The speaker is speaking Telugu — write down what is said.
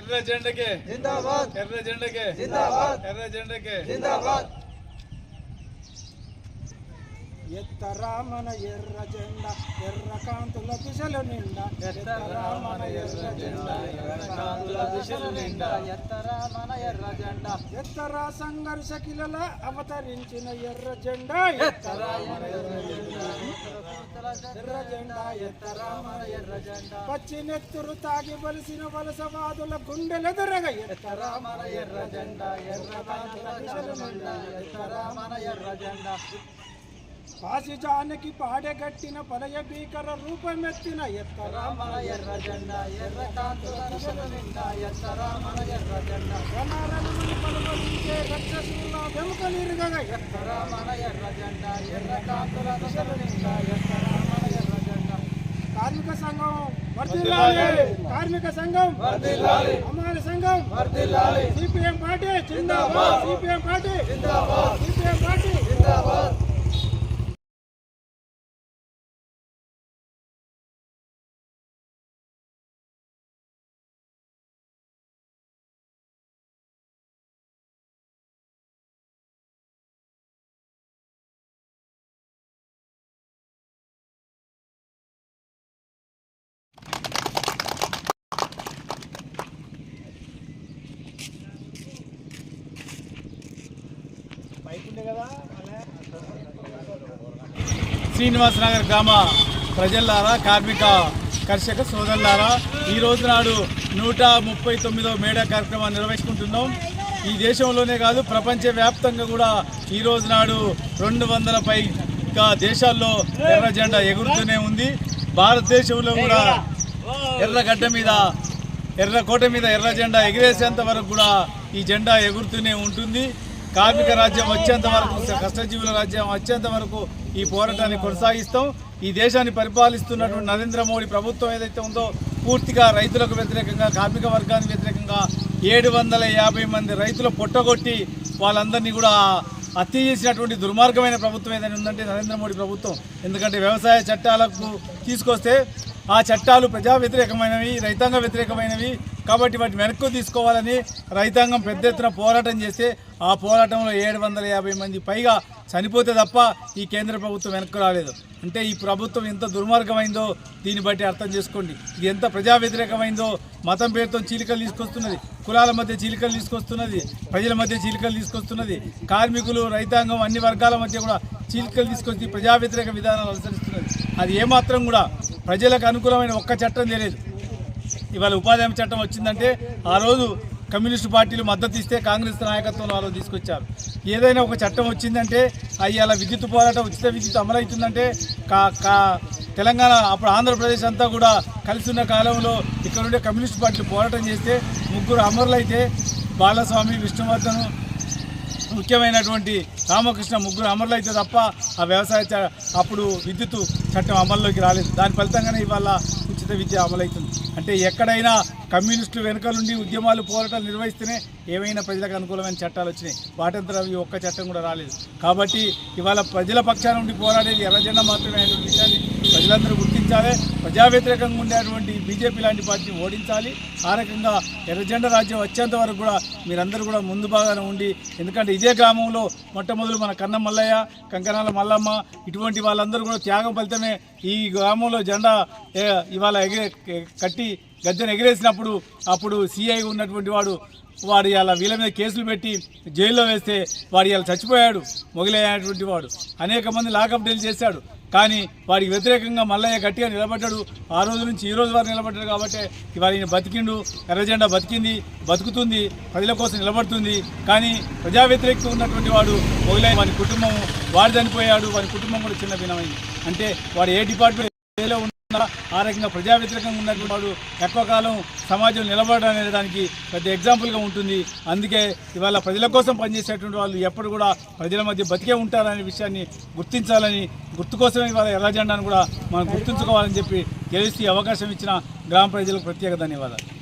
ఎర్ర జెండకే జిందాబాద్ ఎర్ర జెండకే జిందాబాద్ ఎర్ర జెండకే జిందాబాద్ ఎత్తరామన ఎర్ర జెండా ఎర్ర కాంతుల దిశలు నిండా ఎత్తరామన ఎర్ర జెండా ఎర్ర కాంతుల దిశలు నిండా ఎత్తరామన ఎర్ర జెండా ఎత్తరా సంఘర్ష కిలల అవతరించిన ఎర్ర జెండా ఎత్తరామన ఎర్ర జెండా ఎర్ర జెండా ఎత్తరామర ఎర్ర జెండా పచ్చి నెత్తురు తాగి బలిసిన వలసవాదుల గుండెలెదరగ ఎత్తరామర ఎర్ర జెండా ఎర్ర ఎత్తరామర ఎర్ర జెండా. పాసిజానికి పాడెగట్టిన పలయ భీకర రూపమెత్తిన ఎత్తరామన ఎర్ర జెండా ఎర్ర కాంతుల దిశలు నిండా ఎత్తరామన ఎర్ర జెండా. రణరణములు పలువరించే రక్షసుల వెముకలిరుగగ ఎత్తరామన ఎర్ర జెండా ఎర్ర కాంతుల దిశలు నిండా ఎత్తరామన కార్మిక సంఘం వర్ధిల్లాలి కార్మిక సంఘం వర్ధిల్లాలి అమర సంఘం వర్ధిల్లాలి సిపిఎం పార్టీ జిందాబాద్ సిపిఎం పార్టీ జిందాబాద్ శ్రీనివాస నగర్ గ్రామ ప్రజలారా కార్మిక కర్షక సోదరులారా ఈ రోజు నాడు నూట ముప్పై తొమ్మిదో మేడా కార్యక్రమాన్ని నిర్వహించుకుంటున్నాం. ఈ దేశంలోనే కాదు ప్రపంచవ్యాప్తంగా కూడా ఈ రోజు నాడు రెండు వందల పైగా దేశాల్లో ఎర్ర జెండా ఎగురుతూనే ఉంది. భారతదేశంలో కూడా ఎర్రగడ్డ మీద ఎర్రకోట మీద ఎర్ర జెండా ఎగిరేసేంత వరకు కూడా ఈ జెండా ఎగురుతూనే ఉంటుంది. కార్మిక రాజ్యం వచ్చేంత వరకు కష్టజీవుల రాజ్యం వచ్చేంత వరకు ఈ పోరాటాన్ని కొనసాగిస్తాం. ఈ దేశాన్ని పరిపాలిస్తున్నటువంటి నరేంద్ర మోడీ ప్రభుత్వం ఏదైతే ఉందో పూర్తిగా రైతులకు వ్యతిరేకంగా కార్మిక వర్గానికి వ్యతిరేకంగా ఏడు వందల యాభై మంది రైతులు పొట్టగొట్టి వాళ్ళందరినీ కూడా హత్య చేసినటువంటి దుర్మార్గమైన ప్రభుత్వం ఏదైనా ఉందంటే నరేంద్ర మోడీ ప్రభుత్వం. ఎందుకంటే వ్యవసాయ చట్టాలకు తీసుకొస్తే ఆ చట్టాలు ప్రజా వ్యతిరేకమైనవి రైతాంగ వ్యతిరేకమైనవి కాబట్టి వాటి వెనక్కు తీసుకోవాలని రైతాంగం పెద్ద ఎత్తున పోరాటం చేస్తే ఆ పోరాటంలో ఏడు వందల యాభై మంది పైగా చనిపోతే తప్ప ఈ కేంద్ర ప్రభుత్వం వెనక్కు రాలేదు. అంటే ఈ ప్రభుత్వం ఎంత దుర్మార్గమైందో దీన్ని బట్టి అర్థం చేసుకోండి. ఇది ఎంత ప్రజా వ్యతిరేకమైందో మతం పేరుతో చీలికలు తీసుకొస్తున్నది. కులాల మధ్య చీలికలు తీసుకొస్తున్నది. ప్రజల మధ్య చీలికలు తీసుకొస్తున్నది. కార్మికులు రైతాంగం అన్ని వర్గాల మధ్య కూడా చీలికలు తీసుకొచ్చి ప్రజా వ్యతిరేక విధానాలు అనుసరిస్తున్నది. అది ఏమాత్రం కూడా ప్రజలకు అనుకూలమైన ఒక్క చట్టం తెలియదు. ఇవాళ ఉపాధి హామీ చట్టం వచ్చిందంటే ఆ రోజు కమ్యూనిస్టు పార్టీలు మద్దతు ఇస్తే కాంగ్రెస్ నాయకత్వంలో వాళ్ళు తీసుకొచ్చారు. ఏదైనా ఒక చట్టం వచ్చిందంటే అయ్యాల అలా విద్యుత్ పోరాటం ఉచిత విద్యుత్ అమలవుతుందంటే కా కా తెలంగాణ అప్పుడు ఆంధ్రప్రదేశ్ అంతా కూడా కలిసి ఉన్న కాలంలో ఇక్కడ ఉండే కమ్యూనిస్ట్ పార్టీలు పోరాటం చేస్తే ముగ్గురు అమరులైతే బాలస్వామి విష్ణువర్ధను ముఖ్యమైనటువంటి రామకృష్ణ ముగ్గురు అమరులు అయితే తప్ప ఆ వ్యవసాయ చ- అప్పుడు విద్యుత్ చట్టం అమల్లోకి రాలేదు. దాని ఫలితంగానే ఇవాళ ఉచిత విద్య అమలవుతుంది. అంటే ఎక్కడైనా కమ్యూనిస్టులు వెనుక నుండి ఉద్యమాలు పోరాటాలు నిర్వహిస్తేనే ఏమైనా ప్రజలకు అనుకూలమైన చట్టాలు వచ్చినాయి. వాటంతా ఈ ఒక్క చట్టం కూడా రాలేదు. కాబట్టి ఇవాళ ప్రజల పక్షాన నుండి పోరాడేది ఎర్రజెండా మాత్రమే అనేటువంటి విషయాన్ని ప్రజలందరూ గుర్తించాలి. ప్రజా వ్యతిరేకంగా ఉండేటువంటి బీజేపీ లాంటి పార్టీని ఓడించాలి. ఆ రకంగా ఎర్రజెండా రాజ్యం వచ్చేంత వరకు కూడా మీరందరూ కూడా ముందు భాగాన ఉండి ఎందుకంటే ఇదే గ్రామంలో మొట్టమొదలు మన కన్న మల్లయ్య కంకనాల మల్లమ్మ ఇటువంటి వాళ్ళందరూ కూడా త్యాగం ఫలితమే ఈ గ్రామంలో జెండా ఇవాళ ఎగిరే కట్టి గద్దెను ఎగిరేసినప్పుడు అప్పుడు సిఐ ఉన్నటువంటి వాడు వాడు ఇలా వీళ్ళ మీద కేసులు పెట్టి జైల్లో వేస్తే వాడు ఇలా చచ్చిపోయాడు మొగిలయ్యేటువంటి వాడు. అనేక మంది లాకప్ డీల్ చేశాడు. కానీ వాడికి వ్యతిరేకంగా మల్లయ్య గట్టిగా నిలబడ్డాడు. ఆ రోజు నుంచి ఈ రోజు వరకు నిలబడ్డాడు కాబట్టి ఇవాళ ఈయన బతికిండు. ఎర్రజెండా బతికింది బతుకుతుంది ప్రజల కోసం నిలబడుతుంది. కానీ ప్రజా వ్యతిరేకంగా ఉన్నటువంటి వాడు మొగలై వారి కుటుంబం వాడు చనిపోయాడు వారి కుటుంబం కూడా చిన్న భిన్నమైంది అంటే వాడు ఏ డిపార్ట్మెంట్ ఏలో ఆ రకంగా ప్రజా వ్యతిరేకంగా ఉన్నటువంటి వాడు ఎక్కువ కాలం సమాజంలో నిలబడడం అనే దానికి పెద్ద ఎగ్జాంపుల్గా ఉంటుంది. అందుకే ఇవాళ ప్రజల కోసం పనిచేసేటువంటి వాళ్ళు ఎప్పుడు కూడా ప్రజల మధ్య బతికే ఉంటారనే విషయాన్ని గుర్తించాలని గుర్తు కోసమే ఇవాళ ఎర్ర జెండాను కూడా మనం గుర్తుంచుకోవాలని చెప్పి గెలిచి అవకాశం ఇచ్చిన గ్రామ ప్రజలకు ప్రత్యేక ధన్యవాదాలు.